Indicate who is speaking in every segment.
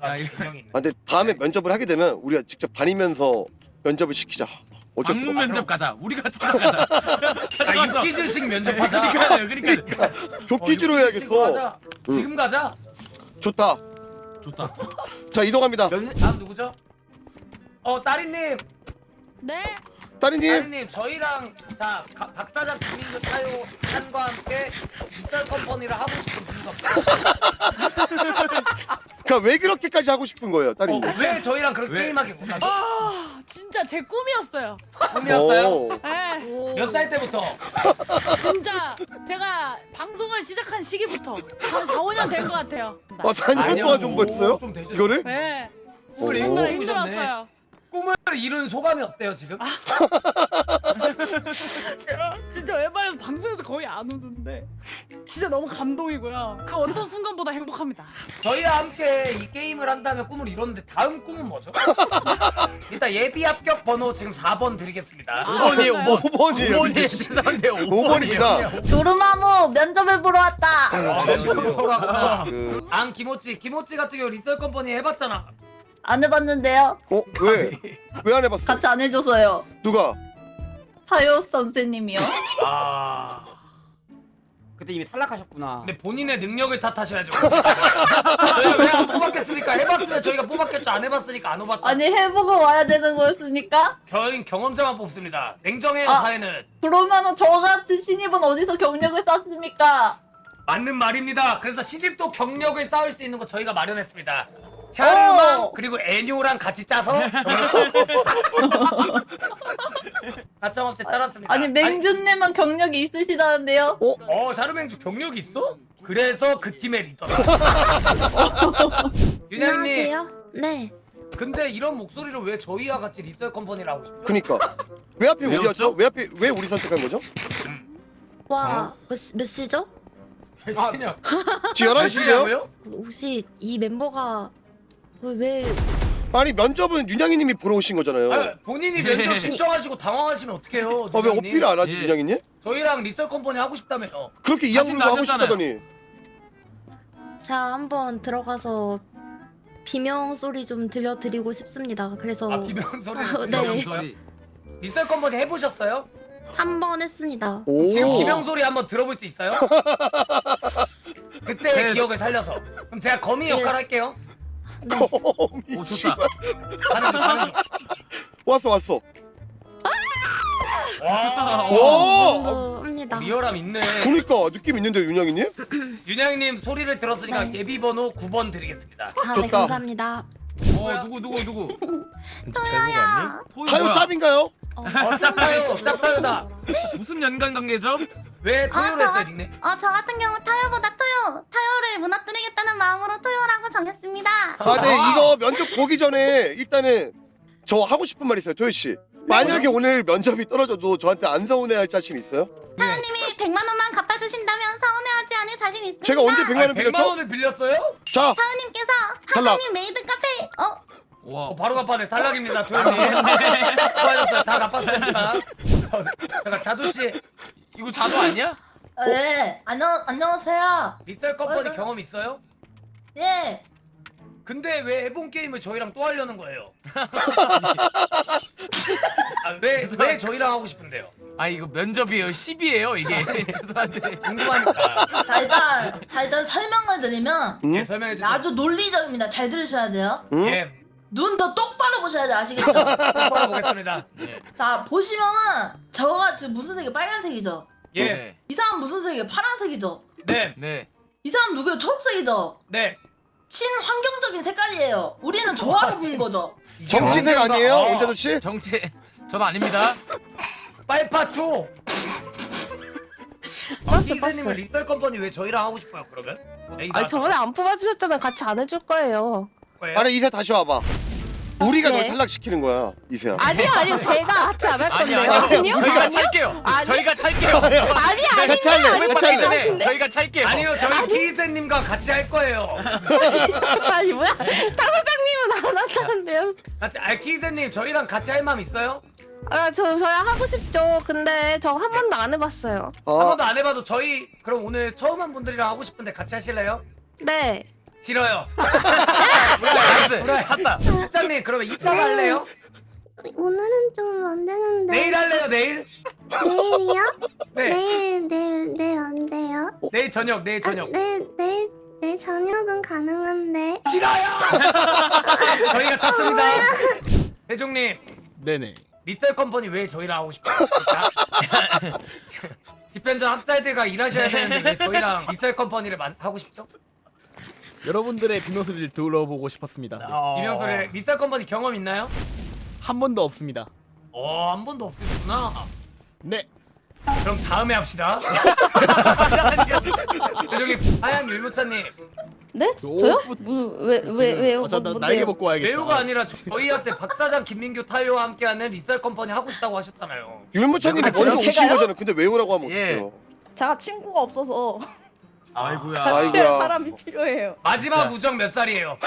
Speaker 1: 아, 분명히 있네.
Speaker 2: 아 근데 다음에 면접을 하게 되면 우리가 직접 다니면서 면접을 시키자. 어쩔 수가
Speaker 3: 방문
Speaker 2: 없어.
Speaker 3: 면접 가자. 우리가 찾아가자.
Speaker 1: 아,
Speaker 3: 찾아가서
Speaker 1: 유퀴즈식 면접하자.
Speaker 3: 그러니까요. 그러니까
Speaker 2: 교키지로
Speaker 1: 어, 유퀴즈식
Speaker 2: 해야겠어.
Speaker 1: 하자. 지금 가자.
Speaker 2: 좋다.
Speaker 3: 좋다.
Speaker 2: 자 이동합니다.
Speaker 1: 면 다음 누구죠? 어 따리님,
Speaker 4: 네.
Speaker 2: 따리님
Speaker 1: 따리님 저희랑 자 가- 박사장 김민규 타요 한과 함께 디지털 컴퍼니를 하고 싶은
Speaker 2: 그러니까 왜 그렇게까지 하고 싶은 거예요, 따리님?
Speaker 1: 어, 왜 저희랑 그렇게
Speaker 3: 왜?
Speaker 1: 게임하게 원하죠?
Speaker 4: 아 진짜 제 꿈이었어요.
Speaker 1: 꿈이었어요?
Speaker 2: 오.
Speaker 4: 네.
Speaker 1: 몇살 때부터?
Speaker 4: 진짜 제가 방송을 시작한 시기부터 한 4, 5년 된 것 같아요.
Speaker 2: 아 4년
Speaker 1: 아니요.
Speaker 2: 동안 정보했어요?
Speaker 1: 좀 되죠.
Speaker 2: 이거를?
Speaker 4: 네.
Speaker 2: 오.
Speaker 4: 정말
Speaker 1: 오.
Speaker 4: 힘들었어요.
Speaker 1: 꿈을 이룬 소감이 어때요 지금?
Speaker 4: 진짜 웬만해서 방송에서 거의 안 오는데 진짜 너무 감동이고요. 그 어떤 순간보다 행복합니다.
Speaker 1: 저희와 함께 이 게임을 한다면 꿈을 이뤘는데 다음 꿈은 뭐죠? 일단 예비 합격 번호 지금 4번 드리겠습니다.
Speaker 3: 5번이에요. 5번.
Speaker 2: 5번이에요.
Speaker 3: 5번이에요. 죄송한데
Speaker 2: 5번입니다.
Speaker 5: 도르마무 면접을 보러 왔다.
Speaker 1: 아, 면접을 보러 왔구나.
Speaker 2: 그...
Speaker 1: 안 김호찌, 김호찌 같은 경우 리썰 컴퍼니 해봤잖아.
Speaker 5: 안 해봤는데요.
Speaker 2: 어? 왜? 왜 안 해봤어?
Speaker 5: 같이 안 해줘서요.
Speaker 2: 누가?
Speaker 5: 타요 선생님이요.
Speaker 1: 아,
Speaker 6: 그때 이미 탈락하셨구나.
Speaker 1: 근데 본인의 능력을 탓하셔야죠. 저희가 왜안 뽑았겠습니까? 해봤으면 저희가 뽑았겠죠. 안 해봤으니까 안 뽑았죠.
Speaker 5: 아니 해보고 와야 되는 거였습니까?
Speaker 1: 저희는 경험자만 뽑습니다. 냉정해요
Speaker 5: 아.
Speaker 1: 사회는.
Speaker 5: 그러면은 저 같은 신입은 어디서 경력을 쌓습니까?
Speaker 1: 맞는 말입니다. 그래서 신입도 경력을 쌓을 수 있는 거 저희가 마련했습니다. 샤르망
Speaker 5: 어.
Speaker 1: 그리고 애뇨랑 같이 짜서 가점업체 짜놨습니다.
Speaker 5: 아니 맹준님은 경력이 있으시다는데요.
Speaker 2: 어?
Speaker 1: 어 샤르맹주 경력이 있어? 그래서 그 팀의 리더다. 윤양님,
Speaker 7: 안녕하세요. 네.
Speaker 1: 근데 이런 목소리로 왜 저희와 같이 리썰 컴퍼니를 하고 싶죠?
Speaker 2: 그니까 왜 하필
Speaker 3: 왜였죠?
Speaker 2: 우리였죠? 왜 하필 왜 우리 선택한 거죠?
Speaker 7: 와, 몇, 시- 몇 시죠?
Speaker 1: 몇 시냐?
Speaker 2: 지금 11시인데요?
Speaker 1: 시냐고요?
Speaker 7: 혹시 이 멤버가 왜, 왜
Speaker 2: 아니 면접은 윤양이님이 보러 오신 거잖아요
Speaker 1: 아, 본인이 면접 신청하시고 당황하시면 어떡해요?
Speaker 2: 아왜
Speaker 1: 윤양님?
Speaker 2: 어필을 안 하지
Speaker 3: 예.
Speaker 2: 윤양이님?
Speaker 1: 저희랑 리썰 컴퍼니 하고 싶다며요.
Speaker 2: 그렇게 이 양물고 하고 싶다더니
Speaker 7: 제가 한번 들어가서 비명 소리 좀 들려드리고 싶습니다. 그래서
Speaker 1: 아 비명 소리.
Speaker 7: 어, 네.
Speaker 3: 소리.
Speaker 1: 리썰 컴퍼니 해보셨어요?
Speaker 7: 한 번 했습니다.
Speaker 2: 오
Speaker 1: 지금 비명 소리 한번 들어볼 수 있어요? 그때
Speaker 3: 네.
Speaker 1: 기억을 살려서. 그럼 제가 거미 역할 할게요.
Speaker 7: 네.
Speaker 3: 오 좋다.
Speaker 1: 가는 중.
Speaker 2: 왔어 왔어
Speaker 1: 와.
Speaker 2: 오
Speaker 7: 합니다.
Speaker 1: 리얼함 있네.
Speaker 2: 그니까 느낌 있는데 윤양이님?
Speaker 1: 윤양님 소리를 들었으니까
Speaker 7: 네.
Speaker 1: 예비 번호 9번 드리겠습니다.
Speaker 7: 아, 네,
Speaker 2: 좋다.
Speaker 7: 감사합니다.
Speaker 3: 어 누구 누구 누구?
Speaker 7: 토요야.
Speaker 3: 토이
Speaker 2: 타요
Speaker 3: 뭐야?
Speaker 2: 짭인가요?
Speaker 7: 어,
Speaker 1: 어, 짭타요, 짭타요다.
Speaker 3: 무슨 연관 관계죠?
Speaker 1: 왜 토요를
Speaker 8: 아,
Speaker 1: 했어요, 닉네?
Speaker 8: 어, 저 같은 경우 타요보다 토요, 타요를 무너뜨리겠다는 마음으로 토요라고 정했습니다.
Speaker 2: 아네 이거 면접 보기 전에 일단은 저 하고 싶은 말 있어요 토요 씨 만약에 오늘 면접이 떨어져도 저한테 안 서운해할 자신 있어요?
Speaker 8: 타요님이 100만 원만 갚아주신다면 서운해하지 않을 자신 있습니다.
Speaker 2: 제가 언제 100만 원
Speaker 1: 100만
Speaker 2: 빌렸죠?
Speaker 1: 원을 빌렸어요?
Speaker 2: 자
Speaker 8: 타요님께서
Speaker 2: 탈락.
Speaker 8: 하정님 메이드 카페, 어,
Speaker 3: 와.
Speaker 1: 어, 바로 갚아내 탈락입니다, 토요님. 수고하셨어요, 다 갚았습니다. 잠깐 자두 씨,
Speaker 3: 이거 자도 아니야?
Speaker 5: 네. 안녕 안녕하세요.
Speaker 1: 리셀 컴퍼니
Speaker 5: 맞아.
Speaker 1: 경험 있어요?
Speaker 5: 예.
Speaker 1: 근데 왜 해본 게임을 저희랑 또 하려는 거예요? 아, 왜, 왜 저희랑 하고 싶은데요?
Speaker 3: 아 이거 면접이에요. 10이에요 이게. 죄송한데.
Speaker 1: 궁금하니까.
Speaker 5: 자 일단 자 일단 설명을 드리면
Speaker 2: 응?
Speaker 1: 예, 설명해 주세요.
Speaker 5: 아주 논리적입니다. 잘 들으셔야 돼요.
Speaker 2: 응?
Speaker 1: 예,
Speaker 5: 눈 더 똑바로 보셔야 돼 아시겠죠?
Speaker 1: 똑바로 보겠습니다.
Speaker 5: 자 보시면은 저가 지금 무슨 색이 빨간색이죠.
Speaker 1: 예,
Speaker 3: 네.
Speaker 5: 이 사람 무슨 색이에요? 파란색이죠.
Speaker 1: 네,
Speaker 3: 네.
Speaker 5: 이 사람 누구예요? 초록색이죠.
Speaker 1: 네.
Speaker 5: 친환경 적인 색깔이에요. 우리는 조화를 부는 거죠.
Speaker 2: 정치색 아니에요?
Speaker 1: 어,
Speaker 2: 원자도 씨?
Speaker 3: 정치 저는 아닙니다.
Speaker 1: 빨파초.
Speaker 9: 버스,
Speaker 1: 선생님은
Speaker 9: 버스.
Speaker 1: 리셀 컴퍼니 왜 저희랑 하고 싶어요? 그러면? 메이드
Speaker 9: 아니 저번에 안 뽑아주셨잖아요. 같이 안 해줄 거예요.
Speaker 1: 거예요?
Speaker 2: 아니 이세 다시 와봐 우리가 널
Speaker 9: 네.
Speaker 2: 탈락시키는 거야 이세야
Speaker 9: 아니요, 아니요. 제가 같이 안할
Speaker 3: 아니
Speaker 9: 건데요.
Speaker 3: 아니
Speaker 9: 아니요,
Speaker 3: 저희가
Speaker 9: 아니요.
Speaker 3: 찰게요.
Speaker 9: 아니.
Speaker 3: 저희가 찰게요.
Speaker 9: 아니,
Speaker 3: 고백
Speaker 2: 같이
Speaker 3: 받기
Speaker 2: 할래
Speaker 3: 전에 저희가 찰게요.
Speaker 1: 아니요, 저희 키이세님과 같이 할 거예요.
Speaker 9: 아니 뭐야? 타 사장님은 안 한다는데요.
Speaker 1: 같이, 아, 키이세님 저희랑 같이 할 마음 있어요?
Speaker 9: 아, 저 저야 하고 싶죠. 근데 저 한 번도 안 해봤어요.
Speaker 2: 한아
Speaker 1: 번도 안 해봐도 저희 그럼 오늘 처음 한 분들이랑 하고 싶은데 같이 하실래요?
Speaker 9: 네.
Speaker 1: 싫어요. 우리가
Speaker 3: 나이스
Speaker 1: 그래.
Speaker 3: 찾다
Speaker 1: 수장님 그러면 이따가 할래요?
Speaker 8: 오늘은 좀 안 되는데.
Speaker 1: 내일 할래요 내일?
Speaker 8: 내일이요?
Speaker 1: 네
Speaker 8: 내일 내일 내일 안 돼요?
Speaker 1: 내일 저녁 내일 저녁
Speaker 8: 아, 내일 내일 내일 저녁은 가능한데.
Speaker 1: 싫어요 저희가 탔습니다 대종님
Speaker 10: 네네.
Speaker 1: 리셀 컴퍼니 왜 저희랑 하고 싶어요? 진짜? 집현전 학자들과 일하셔야 되는데 왜 저희랑 리셀 컴퍼니를 만, 하고 싶죠?
Speaker 10: 여러분들의 비명소리를 들어보고 싶었습니다. 네.
Speaker 3: 어.
Speaker 1: 이명소리 리셀 컴퍼니 경험 있나요?
Speaker 10: 한 번도 없습니다.
Speaker 1: 어, 한 번도 없으시구나.
Speaker 10: 네.
Speaker 1: 그럼 다음에 합시다. 대종님, 하얀 율무차님,
Speaker 5: 네?
Speaker 10: 오,
Speaker 5: 저요?
Speaker 10: 뭐-
Speaker 5: 뭐왜 왜 왜요?
Speaker 10: 어, 저,
Speaker 5: 뭐,
Speaker 10: 나,
Speaker 5: 뭔데요?
Speaker 10: 날개 벗고 와야겠다.
Speaker 1: 매우가 아니라 저희한테 박사장 김민규 타요와 함께하는 리셀 컴퍼니 하고 싶다고 하셨잖아요.
Speaker 2: 율무차님이
Speaker 5: 아,
Speaker 2: 먼저 오신
Speaker 5: 제가요?
Speaker 2: 거잖아. 근데 외우라고 하면
Speaker 3: 예.
Speaker 2: 어떡해요?
Speaker 5: 제가 친구가 없어서
Speaker 3: 아이고야
Speaker 2: 아이고야.
Speaker 5: 사람이 필요해요.
Speaker 1: 마지막
Speaker 3: 자.
Speaker 1: 우정 몇 살이에요?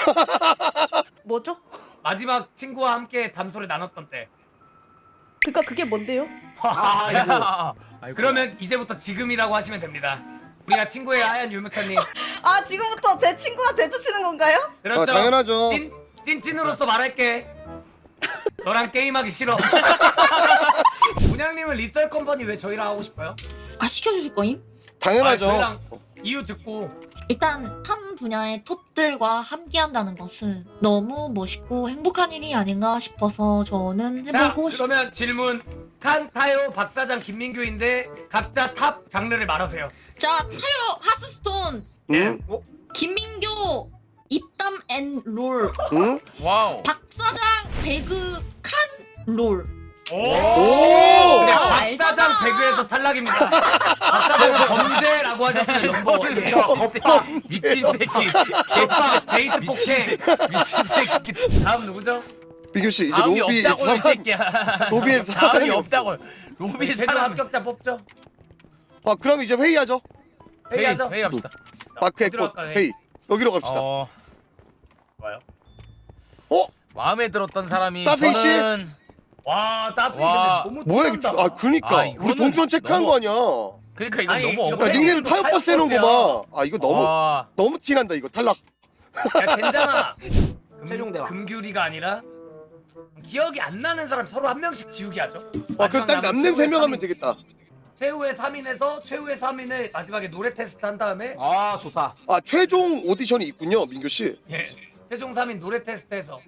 Speaker 5: 뭐죠?
Speaker 1: 마지막 친구와 함께 담소를 나눴던 때.
Speaker 5: 그러니까 그게 뭔데요?
Speaker 1: 아,
Speaker 3: 아이고.
Speaker 1: 그러면 이제부터 지금이라고 하시면 됩니다. 우리가 친구의 하얀 율무차님.
Speaker 5: 아 지금부터 제 친구가 대조치는 건가요?
Speaker 1: 그렇죠?
Speaker 2: 아, 당연하죠.
Speaker 1: 찐, 찐찐으로서 말할게. 너랑 게임하기 싫어. 문양님은 리셀 컴퍼니 왜 저희랑 하고 싶어요?
Speaker 7: 아 시켜주실 거임?
Speaker 2: 당연하죠.
Speaker 1: 아, 저희랑 이유 듣고
Speaker 7: 일단 한 분야의 톱들과 함께한다는 것은 너무 멋있고 행복한 일이 아닌가 싶어서 저는
Speaker 1: 자
Speaker 7: 해보고 싶.
Speaker 1: 그러면 질문 칸타요 박사장 김민규인데 각자 탑 장르를 말하세요
Speaker 7: 자 타요 하스스톤
Speaker 2: 응?
Speaker 7: 김민교 입담 앤 롤.
Speaker 2: 응?
Speaker 3: 와우
Speaker 7: 박사장 배그 칸 롤.
Speaker 1: 오!
Speaker 7: 아,
Speaker 1: 박사장. 배그에서 탈락입니다 박사장은 범죄라고 하셨어요 넘버 원이에요
Speaker 3: 미친 새끼
Speaker 1: 거파 데이트 폭행
Speaker 3: 미친 새끼
Speaker 1: 다음 누구죠?
Speaker 2: 비규 씨 이제
Speaker 3: 다음이
Speaker 2: 로비
Speaker 3: 없다고 이
Speaker 2: 사람
Speaker 3: 새끼야
Speaker 2: 로비에
Speaker 3: 다음이
Speaker 2: 사람이
Speaker 3: 없다고 로비
Speaker 1: 최종
Speaker 3: 사람
Speaker 1: 합격자 뽑죠
Speaker 2: 아 그럼 이제 회의하죠.
Speaker 3: 회의
Speaker 1: 회의하죠?
Speaker 3: 회의합시다
Speaker 2: 마크의
Speaker 1: 어디로
Speaker 2: 꽃
Speaker 1: 갈까요?
Speaker 2: 회의. 여기로 갑시다.
Speaker 3: 어
Speaker 1: 좋아요
Speaker 2: 어?
Speaker 3: 마음에 들었던 사람이
Speaker 2: 씨?
Speaker 3: 저는
Speaker 1: 와 따스히
Speaker 3: 와.
Speaker 1: 근데 너무
Speaker 2: 뭐야 이거? 아 그니까
Speaker 3: 아,
Speaker 2: 우리
Speaker 3: 이거는
Speaker 2: 동선 체크한
Speaker 3: 너무-
Speaker 2: 거 아니야.
Speaker 3: 그러니까 이건
Speaker 1: 아니,
Speaker 3: 너무
Speaker 1: 이거
Speaker 3: 억울해
Speaker 2: 야 닉네임 타협 버스 해놓은 거 봐. 아 이거 너무
Speaker 3: 와,
Speaker 2: 너무 티난다 이거 탈락.
Speaker 1: 야 젠장아
Speaker 6: 세종대왕.
Speaker 1: 금규리가 아니라 기억이 안 나는 사람 서로 한 명씩 지우기 하죠
Speaker 2: 아 그럼 딱 남는 세 명 하면 되겠다.
Speaker 1: 최후의 3인에서 최후의 3인을 마지막에 노래 테스트 한 다음에
Speaker 6: 아 좋다.
Speaker 2: 아 최종 오디션이 있군요 민규 씨.
Speaker 1: 예 최종 3인 노래 테스트해서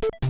Speaker 1: Thank you.